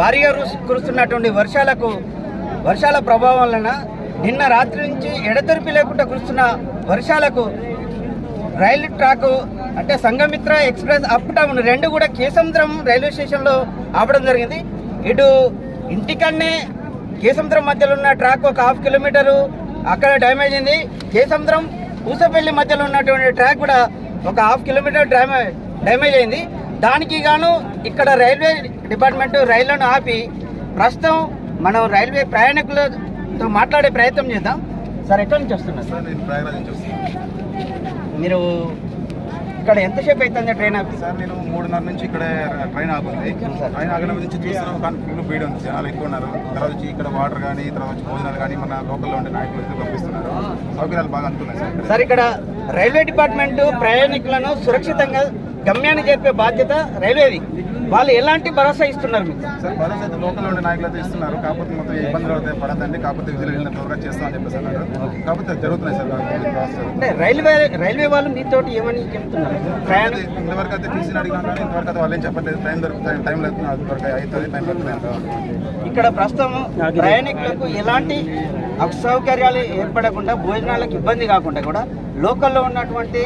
భారీగా కురుస్తున్నటువంటి వర్షాలకు వర్షాల ప్రభావం వలన నిన్న రాత్రి నుంచి ఎడతెరిపి లేకుండా కురుస్తున్న వర్షాలకు రైలు ట్రాక్ అంటే సంఘమిత్ర ఎక్స్ప్రెస్ అప్ డౌన్ రెండు కూడా కేసముద్రం రైల్వే స్టేషన్లో ఆపడం జరిగింది. ఇటు ఇంటికన్నే కేసముద్రం మధ్యలో ఉన్న ట్రాక్ ఒక హాఫ్ కిలోమీటరు అక్కడ డ్యామేజ్ అయింది. కేసముద్రం పూసపల్లి మధ్యలో ఉన్నటువంటి ట్రాక్ కూడా ఒక హాఫ్ కిలోమీటర్ డ్యామేజ్ డ్యామేజ్ అయింది. దానికి గాను ఇక్కడ రైల్వే డిపార్ట్మెంట్ రైళ్ళను ఆపి ప్రస్తుతం మనం రైల్వే ప్రయాణికులతో మాట్లాడే ప్రయత్నం చేద్దాం. సార్ ఎక్కడి నుంచి వస్తున్నారు? మీరు ఇక్కడ ఎంతసేపు అవుతుంది ట్రైన్ ఆపి? సార్ నేను మూడున్నర నుంచి ఇక్కడ ట్రైన్ ఆగుంది. ట్రైన్ ఆగిన నుంచి చూస్తున్నాం కానీ ఫుల్ భీడ్ ఉంది. జనాలు ఎక్కువ ఉన్నారు. తర్వాత వచ్చి ఇక్కడ వాటర్ కానీ తర్వాత వచ్చి భోజనాలు కానీ మన లోకల్లో ఉండే నాయకులు అయితే పంపిస్తున్నారు? సౌకర్యాలు బాగా అనుకున్నాయి సార్. సార్ ఇక్కడ రైల్వే డిపార్ట్మెంట్ ప్రయాణికులను సురక్షితంగా గమ్యాన్ని చేర్పే బాధ్యత రైల్వేది. వాళ్ళు ఎలాంటి భరోసా ఇస్తున్నారు మీకు? సార్ భరోసా అయితే లోకల్లో ఉండే నాయకులు అయితే ఇస్తున్నారు. కాకపోతే మొత్తం ఇబ్బందులు అయితే పడదండి కాకపోతే విధులు త్వరగా చేస్తామని చెప్పేసి అన్నారు. కాకపోతే జరుగుతున్నాయి సార్. అంటే రైల్వే రైల్వే వాళ్ళు మీతోటి ఏమని చెప్తున్నారు? ఇంతవరకు అయితే టీసీని అడిగినా కానీ ఇంతవరకు అయితే వాళ్ళు ఏం చెప్పట్లేదు. టైం దొరుకుతుంది టైం లేదు. త్వరగా అవుతుంది టైం దొరుకుతుంది. ఇక్కడ ప్రస్తుతం ప్రయాణికులకు ఎలాంటి అసౌకర్యాలు ఏర్పడకుండా భోజనాలకు ఇబ్బంది కాకుండా కూడా లోకల్లో ఉన్నటువంటి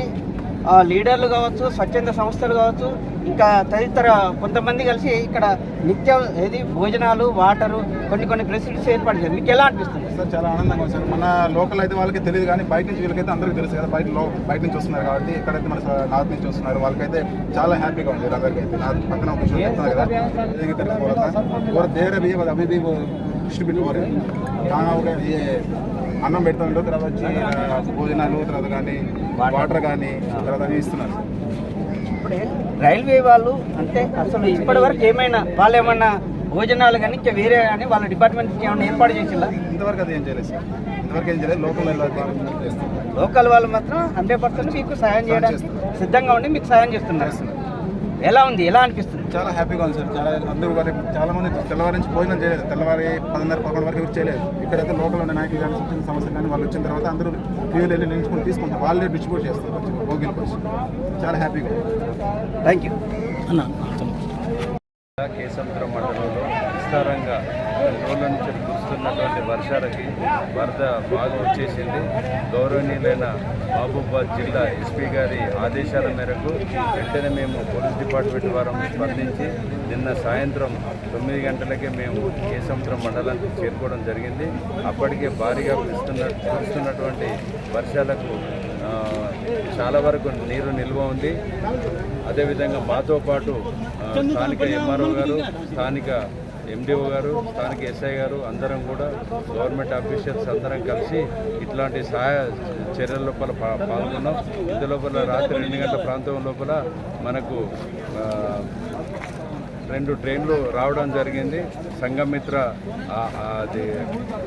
లీడర్లు కావచ్చు స్వచ్ఛంద సంస్థలు కావచ్చు ఇంకా తదితర కొంతమంది కలిసి ఇక్కడ నిత్య ఏది భోజనాలు వాటరు కొన్ని కొన్ని ఫెసిలిటీస్ ఏర్పాటు చేయాలి మీకు ఎలా అనిపిస్తుంది సార్ చాలా ఆనందంగా ఉంది సార్ మన లోకల్ అయితే వాళ్ళకి తెలియదు కానీ బయట నుంచి వీళ్ళకైతే అందరికీ తెలుసు కదా బయట లో బయట నుంచి వస్తున్నారు కాబట్టి ఎక్కడైతే మన స- నార్త్ నుంచి వస్తున్నారు వాళ్ళకైతే చాలా హ్యాపీగా ఉంది వీళ్ళందరికీ అయితే నా పక్కన ఒక విషయం చెప్తున్నా కదా ఇది తెలియదు పోతా और देर भी है अभी भी वो डिस्ट्रीब्यूट हो रहे हैं कहाँ हो गए ये అన్నం పెడతా ఉంటారు తర్వాత వచ్చి భోజనాలు తర్వాత కానీ వాటర్ కానీ తర్వాత అవి ఇస్తున్నారు. ఇప్పుడే రైల్వే వాళ్ళు అంటే అసలు ఇప్పటి వరకు ఏమైనా వాళ్ళు ఏమన్నా భోజనాలు కానీ ఇంకా వేరే కానీ వాళ్ళ డిపార్ట్మెంట్ ఏమైనా ఏర్పాటు చేసిందా ఇంతవరకు అది ఏం చేయలేదు సార్. ఇంతవరకు ఏం చేయలేదు. లోకల్ లోకల్ వాళ్ళు మాత్రం హండ్రెడ్ పర్సెంట్ మీకు సాయం చేయడానికి సిద్ధంగా ఉండి మీకు సాయం చేస్తున్నారు. ఎలా ఉంది? ఎలా అనిపిస్తుంది? చాలా హ్యాపీగా ఉంది సార్. చాలా అందరూ వారి చాలా మంది తెల్లవారి నుంచి భోజనం చేయలేదు. తెల్లవారి పదిన్నర పదకొండు వరకు ఎవరు చేయలేదు. ఇక్కడైతే లోకల్ ఉన్న నాయకులు కానీ వచ్చిన సమస్య కానీ వాళ్ళు వచ్చిన తర్వాత అందరూ క్యూలు వెళ్ళి నిలుచుకుని తీసుకుంటారు వాళ్ళే డిస్ట్రిబ్యూట్ చేస్తారు. భోగిలకు వచ్చి చాలా హ్యాపీగా ఉంది. థ్యాంక్ యూ కేసముద్రం మండలంలో విస్తారంగా కురుస్తున్నటువంటి వర్షాలకి వరద బాగా వచ్చేసింది గౌరవనీయులైన మహబూబాద్ జిల్లా ఎస్పీ గారి ఆదేశాల మేరకు వెంటనే మేము పోలీస్ డిపార్ట్మెంట్ వారం స్పందించి నిన్న సాయంత్రం తొమ్మిది గంటలకే మేము కేసముద్రం మండలానికి చేరుకోవడం జరిగింది. అప్పటికే భారీగా కురుస్తున్న కురుస్తున్నటువంటి వర్షాలకు చాలా వరకు నీరు నిల్వ ఉంది. అదేవిధంగా మాతో పాటు స్థానిక ఎంఆర్ఓ గారు స్థానిక ఎండిఓ గారు స్థానిక ఎస్ఐ గారు అందరం కూడా గవర్నమెంట్ ఆఫీషియల్స్ అందరం కలిసి ఇట్లాంటి సహాయ చర్యల లోపల పాల్గొన్నాం. ఇందు లోపల రాత్రి రెండు గంటల ప్రాంతం లోపల మనకు రెండు ట్రైన్లు రావడం జరిగింది. సంఘమిత్ర అది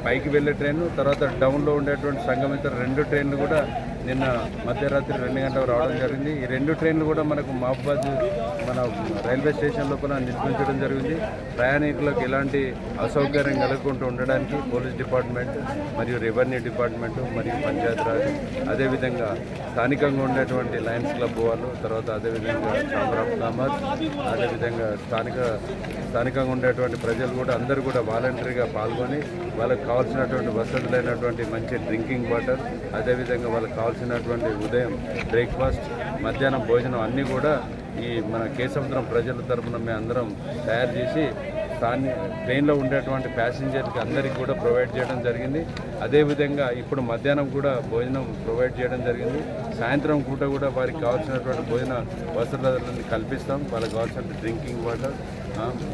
పైకి వెళ్ళే ట్రైన్ తర్వాత డౌన్లో ఉండేటువంటి సంఘమిత్ర రెండు ట్రైన్లు కూడా నిన్న మధ్యరాత్రి రెండు గంటలకు రావడం జరిగింది. ఈ రెండు ట్రైన్లు కూడా మనకు మహబాద్ మన రైల్వే స్టేషన్ లోపల నిర్మించడం జరిగింది. ప్రయాణికులకు ఎలాంటి అసౌకర్యం కలగకుండా ఉండడానికి పోలీస్ డిపార్ట్మెంట్ మరియు రెవెన్యూ డిపార్ట్మెంట్ మరియు పంచాయతీరాజ్ అదేవిధంగా స్థానికంగా ఉండేటువంటి లయన్స్ క్లబ్ వాళ్ళు తర్వాత అదేవిధంగా ఛాంబర్ ఆఫ్ కామర్స్ అదేవిధంగా స్థానిక స్థానికంగా ఉండేటువంటి ప్రజలు కూడా అందరూ కూడా వాలంటరీగా పాల్గొని వాళ్ళకి కావాల్సినటువంటి వసతులైనటువంటి మంచి డ్రింకింగ్ వాటర్ అదేవిధంగా వాళ్ళకి కావాల్సిన కావాల్సినటువంటి ఉదయం బ్రేక్ఫాస్ట్ మధ్యాహ్నం భోజనం అన్నీ కూడా ఈ మన కేసముద్రం ప్రజల తరఫున మేము అందరం తయారు చేసి స్థాని ట్రైన్లో ఉండేటువంటి ప్యాసింజర్కి అందరికీ కూడా ప్రొవైడ్ చేయడం జరిగింది. అదేవిధంగా ఇప్పుడు మధ్యాహ్నం కూడా భోజనం ప్రొవైడ్ చేయడం జరిగింది. సాయంత్రం పూట కూడా వారికి కావాల్సినటువంటి భోజన వసతులను కల్పిస్తాం. వాళ్ళకి కావాల్సిన డ్రింకింగ్ వాటర్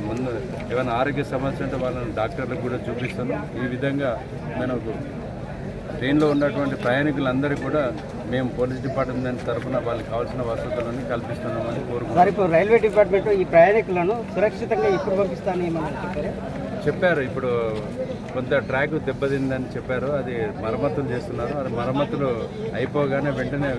ముందు ఏమైనా ఆరోగ్య సమస్య ఉంటే వాళ్ళని డాక్టర్లకు కూడా చూపిస్తాను. ఈ విధంగా మనకు ట్రైన్లో ఉన్నటువంటి ప్రయాణికులందరూ కూడా మేము పోలీస్ డిపార్ట్మెంట్ తరఫున వాళ్ళకి కావాల్సిన వసతులను కల్పిస్తున్నామని కోరుకుంటున్నాం. మరి ఇప్పుడు రైల్వే డిపార్ట్మెంట్ ఈ ప్రయాణికులను సురక్షితంగా ఇప్పుడు పంపిస్తాను ఏమన్నా చెప్పారు? చెప్పారు ఇప్పుడు కొంత ట్రాక్ దెబ్బతిందని చెప్పారు అది మరమ్మతులు చేస్తున్నారు. అది మరమ్మతులు అయిపోగానే వెంటనే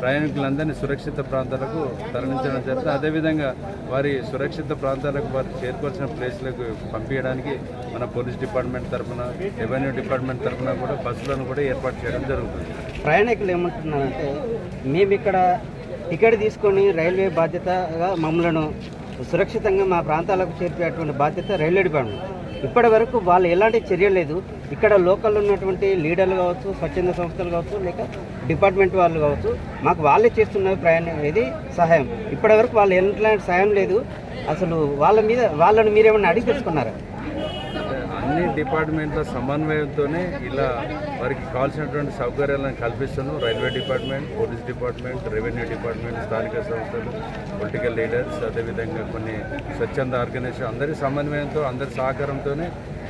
ప్రయాణికులందరినీ సురక్షిత ప్రాంతాలకు తరలించడం జరుగుతుంది. అదేవిధంగా వారి సురక్షిత ప్రాంతాలకు వారు చేరుకోవాల్సిన ప్లేస్లకు పంపించడానికి మన పోలీస్ డిపార్ట్మెంట్ తరఫున రెవెన్యూ డిపార్ట్మెంట్ తరఫున కూడా బస్సులను కూడా ఏర్పాటు చేయడం జరుగుతుంది. ప్రయాణికులు ఏమంటున్నారంటే మేము ఇక్కడ టికెట్ తీసుకొని రైల్వే బాధ్యతగా మమ్మలను సురక్షితంగా మా ప్రాంతాలకు చేర్పేటువంటి బాధ్యత రైల్వే డిపార్ట్మెంట్. ఇప్పటి వరకు వాళ్ళు ఎలాంటి చర్య లేదు. ఇక్కడ లోకల్ ఉన్నటువంటి లీడర్లు కావచ్చు స్వచ్ఛంద సంస్థలు కావచ్చు లేక డిపార్ట్మెంట్ వాళ్ళు కావచ్చు మాకు వాళ్ళే చేస్తున్న ప్రయాణం ఇది సహాయం. ఇప్పటి వరకు వాళ్ళు ఎలాంటి సహాయం లేదు. అసలు వాళ్ళ మీద వాళ్ళని మీరేమన్నా అడిగి తెలుసుకున్నారా? అన్ని డిపార్ట్మెంట్ల సమన్వయంతోనే ఇలా వారికి కావాల్సినటువంటి సౌకర్యాలను కల్పిస్తున్నాం. Railway department police department revenue department స్థానిక సంస్థలు పొలిటికల్ లీడర్స్ అదేవిధంగా కొన్ని స్వచ్ఛంద ఆర్గనైజేషన్ అందరి సమన్వయంతో అందరి సహకారంతోనే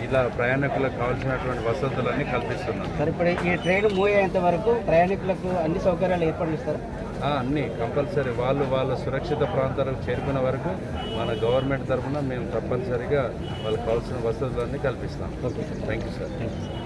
ఇలా ప్రయాణికులకు కావాల్సినటువంటి వసతులన్నీ కల్పిస్తున్నాం. సరే ఇప్పుడు ఈ ట్రైన్ మూవ్ అయ్యేంత వరకు ప్రయాణికులకు అన్ని సౌకర్యాలు ఏర్పడిస్తారు అన్నీ కంపల్సరీ వాళ్ళు వాళ్ళ సురక్షిత ప్రాంతాలకు చేరుకునే వరకు మన గవర్నమెంట్ తరఫున మేము తప్పనిసరిగా వాళ్ళకి కావాల్సిన వసతులన్నీ కల్పిస్తాం. Okay sir. Thank you sir thank you